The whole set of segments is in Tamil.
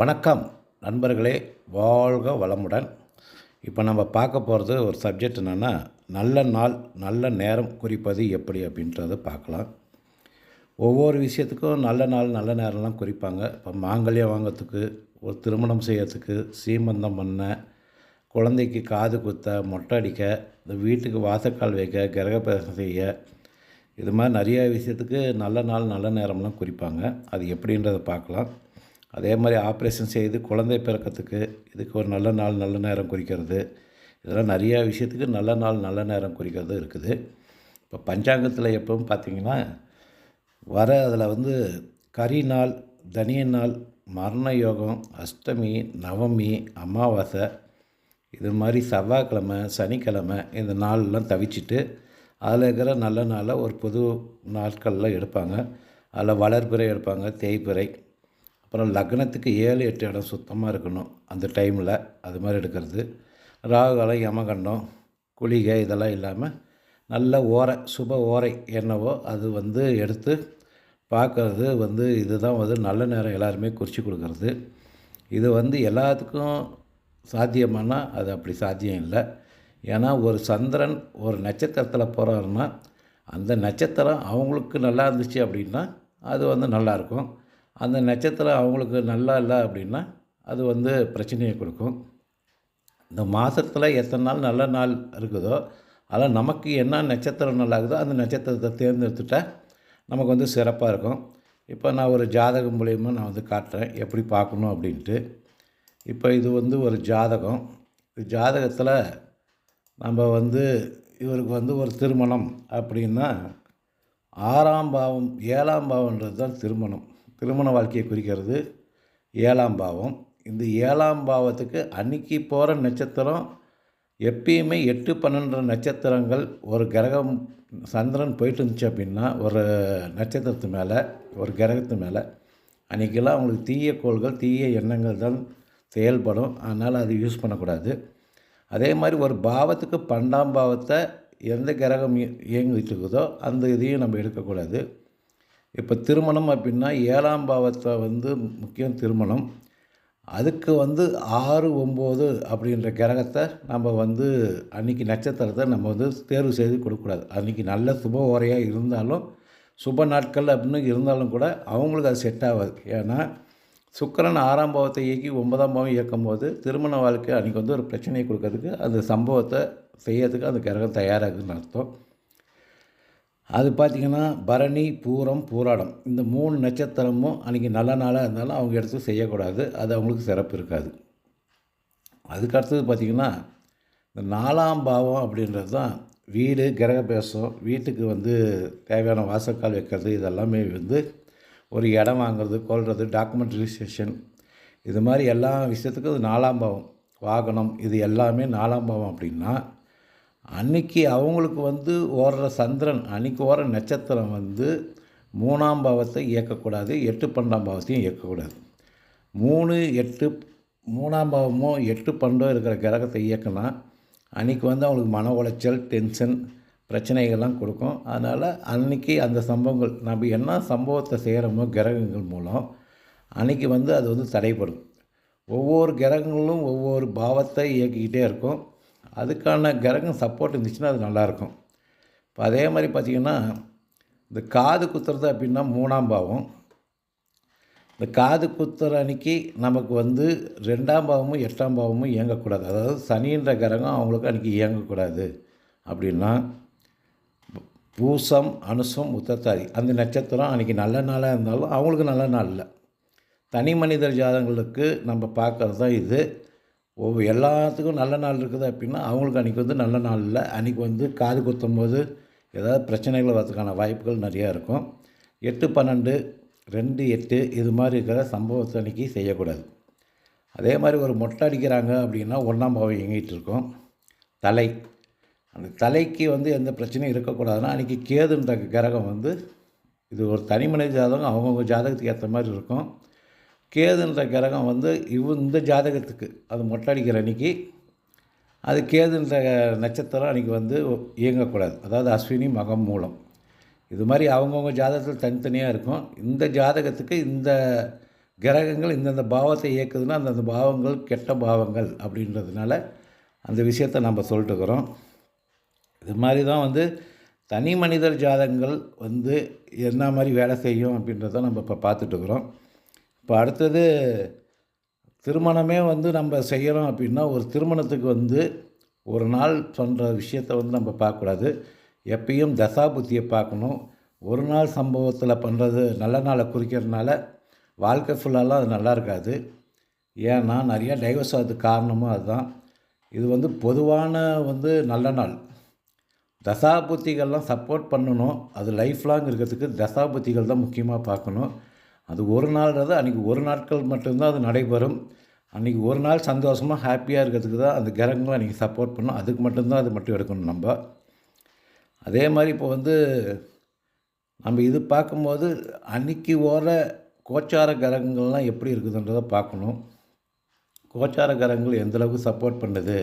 வணக்கம் நண்பர்களே வாழ்க வளமுடன். இப்போ நம்ம பார்க்க போகிறது ஒரு சப்ஜெக்ட் என்னென்னா நல்ல நாள் நல்ல நேரம் குறிப்பது எப்படி அப்படின்றத பார்க்கலாம். ஒவ்வொரு விஷயத்துக்கும் நல்ல நாள் நல்ல நேரம்லாம் குறிப்பாங்க. இப்போ மாங்கல்யம் வாங்கிறதுக்கு ஒரு திருமணம் செய்யறதுக்கு சீமந்தம் பண்ண குழந்தைக்கு காது குத்த மொட்டை அடிக்க இந்த வீட்டுக்கு வாசக்கால் வைக்க கிரகப்பிரசம் செய்ய இது மாதிரி நிறைய விஷயத்துக்கு நல்ல நாள் நல்ல நேரம்லாம் குறிப்பாங்க. அது எப்படின்றத பார்க்கலாம். அதே மாதிரி ஆப்ரேஷன் செய்து குழந்தை பிறக்கிறதுக்கு இதுக்கு ஒரு நல்ல நாள் நல்ல நேரம் குறிக்கிறது. இதெல்லாம் நிறையா விஷயத்துக்கு நல்ல நாள் நல்ல நேரம் குறிக்கிறது இருக்குது. இப்போ பஞ்சாங்கத்தில் எப்பவும் பார்த்திங்கன்னா வர அதில் வந்து கரி நாள் தனிய நாள் மரண யோகம் அஷ்டமி நவமி அமாவாசை இது மாதிரி செவ்வாய்க்கிழமை சனிக்கிழமை இந்த நாள்லாம் தவிச்சிட்டு அதில் இருக்கிற நல்ல நாளில் ஒரு புது நாட்களில் எடுப்பாங்க. அதில் வளர்பிறை எடுப்பாங்க தேய்பிறை. அப்புறம் லக்னத்துக்கு ஏழு எட்டு இடம் சுத்தமாக இருக்கணும் அந்த டைமில் அது மாதிரி எடுக்கிறது. ராகுகாலம் யமகண்டம் குளிகை இதெல்லாம் இல்லாமல் நல்ல ஓரை சுப ஓரை என்னவோ அது வந்து எடுத்து பார்க்கறது வந்து இதுதான் வந்து நல்ல நேரம் எல்லாருமே குறித்து கொடுக்கறது. இது வந்து எல்லாத்துக்கும் சாத்தியமானால் அது அப்படி சாத்தியம் இல்லை. ஏன்னா ஒரு சந்திரன் ஒரு நட்சத்திரத்தில் போகிறாருன்னா அந்த நட்சத்திரம் அவங்களுக்கு நல்லா இருந்துச்சு அப்படின்னா அது வந்து நல்லாயிருக்கும் அந்த நட்சத்திரம் அவங்களுக்கு நல்லா இல்லை அப்படின்னா அது வந்து பிரச்சனையை கொடுக்கும். இந்த மாதத்தில் எத்தனை நாள் நல்ல நாள் இருக்குதோ அதில் நமக்கு என்ன நட்சத்திரம் நல்லா இருக்குதோ அந்த நட்சத்திரத்தை தேர்ந்தெடுத்துட்டா நமக்கு வந்து சிறப்பாக இருக்கும். இப்போ நான் ஒரு ஜாதகம் மூலயமா நான் வந்து காட்டுறேன். எப்படி பார்க்கணும் அப்படின்ட்டு. இப்போ இது வந்து ஒரு ஜாதகம். இது ஜாதகத்தில் நம்ம வந்து இவருக்கு வந்து ஒரு திருமணம் அப்படின்னா ஆறாம் பாவம் ஏழாம் பாவன்றது தான் திருமணம். திருமண வாழ்க்கையை குறிக்கிறது ஏழாம் பாவம். இந்த ஏழாம் பாவத்துக்கு அன்னைக்கு போகிற நட்சத்திரம் எப்பயுமே எட்டு பன்னெண்டு நட்சத்திரங்கள் ஒரு கிரகம் சந்திரன் போயிட்டு இருந்துச்சு அப்படின்னா ஒரு நட்சத்திரத்து மேலே ஒரு கிரகத்து மேலே அன்றைக்கெல்லாம் அவங்களுக்கு தீய கோள்கள் தீய எண்ணங்கள் தான் செயல்படும். அதனால் அது யூஸ் பண்ணக்கூடாது. அதே மாதிரி ஒரு பாவத்துக்கு பன்னெண்டாம் பாவத்தை எந்த கிரகம் இயங்கிட்டு இருக்குதோ அந்த இதையும் நம்ம எடுக்கக்கூடாது. இப்போ திருமணம் அப்படின்னா ஏழாம் பாவத்தை வந்து முக்கியம் திருமணம். அதுக்கு வந்து ஆறு ஒம்பது அப்படின்ற கிரகத்தை நம்ம வந்து அன்றைக்கி நட்சத்திரத்தை நம்ம வந்து தேர்வு செய்து கொடுக்கக்கூடாது. அன்றைக்கி நல்ல சுப உரையாக இருந்தாலும் சுப நாட்கள் அப்படின்னு இருந்தாலும் கூட அவங்களுக்கு அது செட் ஆகாது. ஏன்னா சுக்கிரன் ஆறாம் பாவத்தை இயக்கி ஒன்பதாம் பாவம் இயக்கும் போது திருமண வாழ்க்கை அன்றைக்கி வந்து ஒரு பிரச்சனையை கொடுக்கறதுக்கு அந்த சம்பவத்தை செய்யறதுக்கு அந்த கிரகம் தயாராகுதுன்னு அர்த்தம். அது பார்த்திங்கன்னா பரணி பூரம் பூராடம். இந்த மூணு நட்சத்திரமும் அன்றைக்கி நல்ல நாளாக இருந்தாலும் அவங்க எடுத்து செய்யக்கூடாது. அது அவங்களுக்கு சிறப்பு இருக்காது. அதுக்கு அடுத்தது பார்த்திங்கன்னா இந்த நாலாம் பாவம் அப்படின்றது தான் வீடு கிரகபேசம் வீட்டுக்கு வந்து தேவையான வாசக்கால் வைக்கிறது இதெல்லாமே வந்து ஒரு இடம் வாங்குறது கொள்வது டாக்குமெண்ட் ரிஜிஸ்ட்ரேஷன் இது மாதிரி எல்லா விஷயத்துக்கும் இது நாலாம் பாவம். வாகனம் இது எல்லாமே நாலாம் பாவம் அப்படின்னா அன்னைக்கு அவங்களுக்கு வந்து ஓடுற சந்திரன் அன்னைக்கு ஓடுற நட்சத்திரம் வந்து மூணாம் பாவத்தை இயக்கக்கூடாது எட்டு பன்னெண்டாம் பாவத்தையும் இயக்கக்கூடாது. மூணு எட்டு மூணாம் பாவமோ எட்டு பன்னெண்டோ இருக்கிற கிரகத்தை இயக்கினா அன்றைக்கி வந்து அவங்களுக்கு மன உளைச்சல் டென்ஷன் பிரச்சனைகள்லாம் கொடுக்கும். அதனால் அன்னைக்கு அந்த சம்பவங்கள் நம்ம என்ன சம்பவத்தை செய்கிறோமோ கிரகங்கள் மூலம் அன்றைக்கி வந்து அது வந்து தடைப்படும் ஒவ்வொரு கிரகங்களும் ஒவ்வொரு பாவத்தை இயக்கிக்கிட்டே இருக்கும். அதுக்கான கிரகம் சப்போர்ட் இருந்துச்சுன்னா அது நல்லாயிருக்கும். இப்போ அதே மாதிரி பார்த்திங்கன்னா இந்த காது குத்துறது அப்படின்னா மூணாம் பாவம். இந்த காது குத்துற அன்னைக்கு நமக்கு வந்து ரெண்டாம் பாவமும் எட்டாம் பாவமும் இயங்கக்கூடாது. அதாவது சனின்ற கிரகம் அவங்களுக்கு அன்றைக்கி இயங்கக்கூடாது. அப்படின்னா பூசம் அனுசம் உத்தத்தாதி அந்த நட்சத்திரம் அன்றைக்கி நல்ல நாளாக இருந்தாலும் அவங்களுக்கு நல்ல நாள் இல்லை. தனி மனிதர் ஜாதகங்களுக்கு நம்ம பார்க்கறது தான் இது. ஒவ்வொரு எல்லாத்துக்கும் நல்ல நாள் இருக்குது அப்படின்னா அவங்களுக்கு அன்றைக்கி வந்து நல்ல நாள் இல்லை. அன்றைக்கி வந்து காது குத்தும் போது ஏதாவது பிரச்சனைகள் வரதுக்கான வாய்ப்புகள் நிறையா இருக்கும். எட்டு பன்னெண்டு ரெண்டு எட்டு இது மாதிரி இருக்கிற சம்பவத்தை அன்றைக்கி செய்யக்கூடாது. அதே மாதிரி ஒரு மொட்டை அடிக்கிறாங்க அப்படின்னா ஒன்றாம் பாவம் இயங்கிட்டு இருக்கோம். தலை. அந்த தலைக்கு வந்து எந்த பிரச்சனையும் இருக்கக்கூடாதுன்னா அன்றைக்கி கேதுன்ற கிரகம் வந்து இது ஒரு தனி மனித ஜாதகம் அவங்கவுங்க ஜாதகத்துக்கு ஏற்ற மாதிரி இருக்கும். கேதுன்ற கிரகம் வந்து இவ் இந்த ஜாதகத்துக்கு. அது மொட்டை அடிக்கிற அன்றைக்கி அது கேதுன்ற நட்சத்திரம் அன்றைக்கி வந்து இயங்கக்கூடாது. அதாவது அஸ்வினி மகம் மூலம். இது மாதிரி அவங்கவுங்க ஜாதகத்தில் தனித்தனியாக இருக்கும். இந்த ஜாதகத்துக்கு இந்த கிரகங்கள் இந்தந்த பாவத்தை இயக்குதுன்னா அந்தந்த பாவங்கள் கெட்ட பாவங்கள் அப்படின்றதுனால அந்த விஷயத்தை நம்ம சொல்லிட்டுக்கிறோம் இது மாதிரி தான் வந்து தனி மனிதர் ஜாதகங்கள் வந்து என்ன மாதிரி வேலை செய்யும் அப்படின்றத நம்ம இப்போ பார்த்துட்ருக்குறோம் இப்போ அடுத்தது திருமணமே வந்து நம்ம செய்கிறோம் அப்படின்னா ஒரு திருமணத்துக்கு வந்து ஒரு நாள் சொல்கிற விஷயத்தை வந்து நம்ம பார்க்கக்கூடாது. எப்பயும் தசாபுத்தியை பார்க்கணும். ஒரு நாள் சம்பவத்தில் பண்ணுறது நல்ல நாளை குறிக்கிறதுனால வாழ்க்கை ஃபுல்லாலாம் அது நல்லா இருக்காது. ஏன்னா நிறையா டைவர்ஸ் ஆகுது காரணமும் அதுதான். இது வந்து பொதுவான வந்து நல்ல நாள். தசாபுத்திகள்லாம் சப்போர்ட் பண்ணணும். அது லைஃப் லாங் இருக்கிறதுக்கு தசாபுத்திகள் தான் முக்கியமாக பார்க்கணும். அது ஒரு நாள்ன்றது அன்றைக்கி ஒரு நாட்கள் மட்டும்தான் அது நடைபெறும். அன்றைக்கி ஒரு நாள் சந்தோஷமாக ஹாப்பியாக இருக்கிறதுக்கு தான் அந்த கிரகங்களும் அன்றைக்கி சப்போர்ட் பண்ணும். அதுக்கு மட்டும்தான் அது மட்டும் எடுக்கணும் நம்ம. அதே மாதிரி இப்போ வந்து நம்ம இது பார்க்கும்போது அன்றைக்கி ஓர கோச்சார கிரகங்கள்லாம் எப்படி இருக்குதுன்றதை பார்க்கணும். கோச்சார கிரகங்கள் எந்தளவுக்கு சப்போர்ட் பண்ணுது?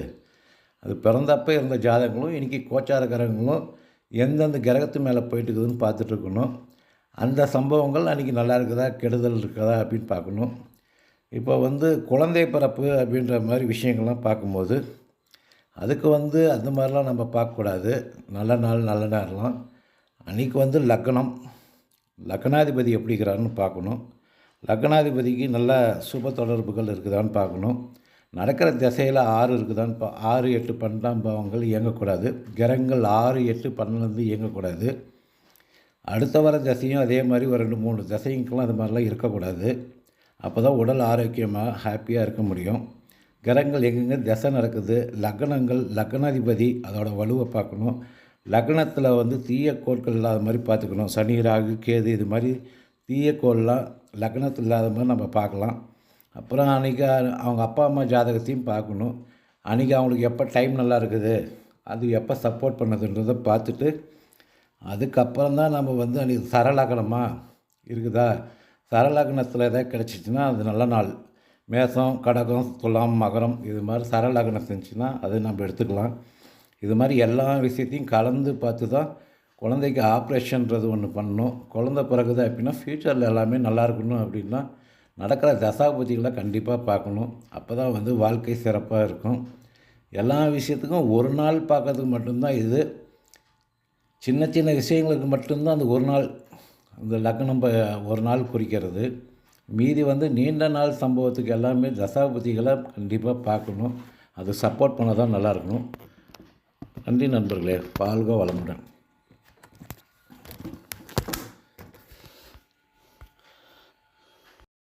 அது பிறந்தப்போ இருந்த ஜாதகங்களும் இன்றைக்கி கோச்சார கிரகங்களும் எந்தெந்த கிரகத்து மேலே போயிட்டு இருக்குதுன்னு பார்த்துட்ருக்கணும் அந்த சம்பவங்கள் அன்றைக்கி நல்லா இருக்குதா கெடுதல் இருக்குதா அப்படின்னு பார்க்கணும். இப்போ வந்து குழந்தை பிறப்பு அப்படின்ற மாதிரி விஷயங்கள்லாம் பார்க்கும்போது அதுக்கு வந்து அந்த மாதிரிலாம் நம்ம பார்க்கக்கூடாது. நல்ல நாள் நல்ல நேரம்லாம். அன்றைக்கி வந்து லக்னம் லக்னாதிபதி எப்படிங்கிறாருன்னு பார்க்கணும். லக்னாதிபதிக்கு நல்ல சுப தொடர்புகள் இருக்குதான்னு பார்க்கணும். நடக்கிற திசையில் ஆறு இருக்குதான்னு பா ஆறு எட்டு பன்னெண்டாம் பாவங்கள் இயங்கக்கூடாது. கிரகங்கள் ஆறு எட்டு பன்னெண்டு இயங்கக்கூடாது. அடுத்த வர தசையும் அதே மாதிரி ஒரு ரெண்டு மூணு திசைங்களும் அது மாதிரிலாம் இருக்கக்கூடாது. அப்போ தான் உடல் ஆரோக்கியமாக ஹாப்பியாக இருக்க முடியும். கிரகங்கள் எங்கெங்கே திசை நடக்குது லக்னங்கள் லக்னாதிபதி அதோட வலுவை பார்க்கணும். லக்னத்தில் வந்து தீய கோட்கள் இல்லாத மாதிரி பார்த்துக்கணும். சனி ராகு கேது இது மாதிரி தீய கோள்லாம் லக்னத்தில் இல்லாத மாதிரி நம்ம பார்க்கலாம். அப்புறம் அன்றைக்கி அவங்க அப்பா அம்மா ஜாதகத்தையும் பார்க்கணும். அன்றைக்கி அவங்களுக்கு எப்போ டைம் நல்லா இருக்குது அது எப்போ சப்போர்ட் பண்ணுதுன்றதை பார்த்துட்டு அதுக்கப்புறம் தான் நம்ம வந்து அன்றைக்கி சரலக்கணமா இருக்குதா? சரலக்கணத்தில் எதாவது கிடச்சிச்சின்னா அது நல்ல நாள். மேசம் கடகம் துலாம் மகரம் இது மாதிரி சரலக்கணம் செஞ்சுன்னா அதை நம்ம எடுத்துக்கலாம். இது மாதிரி எல்லா விஷயத்தையும் கலந்து பார்த்து தான் குழந்தைக்கு ஆப்ரேஷன்றது ஒன்று பண்ணணும். குழந்த பிறகுது அப்படின்னா ஃப்யூச்சரில் எல்லாமே நல்லா இருக்கணும் அப்படின்னா நடக்கிற தசாபதிகளை கண்டிப்பாக பார்க்கணும். அப்போ தான் வந்து வாழ்க்கை சிறப்பாக இருக்கும். எல்லா விஷயத்துக்கும் ஒரு நாள் பார்க்கறதுக்கு மட்டும்தான் இது சின்ன சின்ன விஷயங்களுக்கு மட்டும்தான் அந்த ஒரு நாள் இந்த லக்னம் ஒரு நாள் குறிக்கிறது. மீதி வந்து நீண்ட நாள் சம்பவத்துக்கு எல்லாமே தசாபதிகளை கண்டிப்பாக பார்க்கணும். அது சப்போர்ட் பண்ண தான் நல்லாயிருக்கணும் நன்றி நண்பர்களே. பால்கோ வளமுடன்.